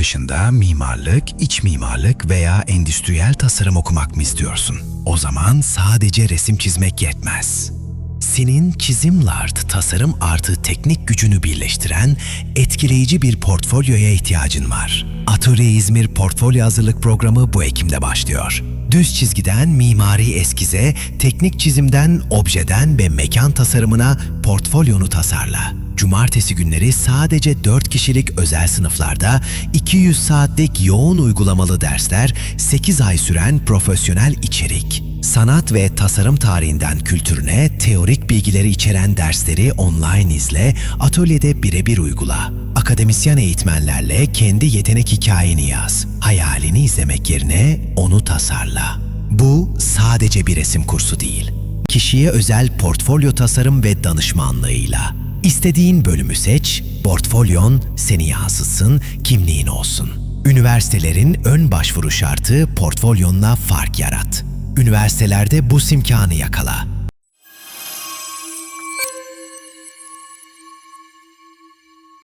dışında mimarlık, iç mimarlık veya endüstriyel tasarım okumak mı istiyorsun? O zaman sadece resim çizmek yetmez. Senin Çizimlart tasarım artı teknik gücünü birleştiren etkileyici bir portfolyoya ihtiyacın var. Atölye İzmir Portfolyo Hazırlık Programı bu Ekim'de başlıyor. Düz çizgiden mimari eskize, teknik çizimden objeden ve mekan tasarımına portfolyonu tasarla. Cumartesi günleri sadece 4 kişilik özel sınıflarda 200 saatlik yoğun uygulamalı dersler, 8 ay süren profesyonel içerik. Sanat ve tasarım tarihinden kültürüne teorik bilgileri içeren dersleri online izle, atölyede birebir uygula. Akademisyen eğitmenlerle kendi yetenek hikayeni yaz. Hayalini izlemek yerine onu tasarla. Bu sadece bir resim kursu değil. Kişiye özel portfolyo tasarım ve danışmanlığıyla. İstediğin bölümü seç, portfolyon seni yansıtsın, kimliğin olsun. Üniversitelerin ön başvuru şartı portfolyonla fark yarat. Üniversitelerde bu imkanı yakala.